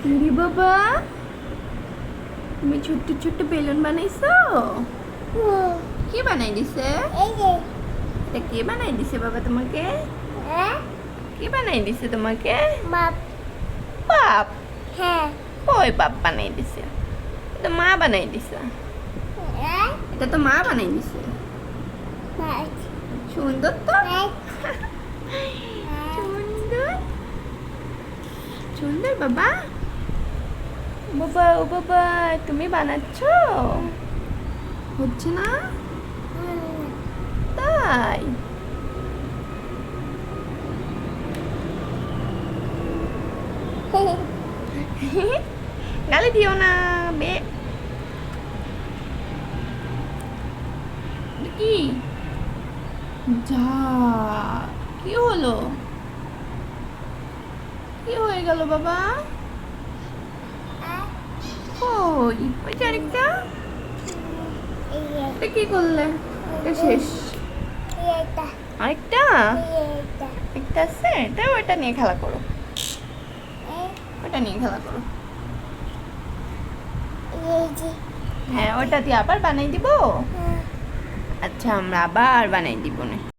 কিরে বাবা তুমি ছোট্ট ছোট্ট বেলুন বানাইছো? কি বানাই দিছে? এটা কে বানাই দিছে বাবা তোমাকে? কে বানাই দিছে তোমাকে? বাপ। কই বাপ বানাই দিছে? এটা মা বানাই দিছে। এটা তো মা বানাই দিছে। সুন্দর তো? সুন্দর। সুন্দর বাবা। বাবা, ও বাবা, তুমি বানাচ্ছ? হচ্ছে না? তাই? গালি দিও না, বে কি? যা, কি হলো? কি হয়ে গেল বাবা? ওই ওই আরেকটা এটা কি করলে? এটা শেষ। আরেকটা? একটা আছে? এটা ওটা নিয়ে খেলা করো। ওটা নিয়ে খেলা করো। হ্যাঁ ওটা দিয়ে আবার বানাই দিব? আচ্ছা আমরা আবার বানাই দিব না।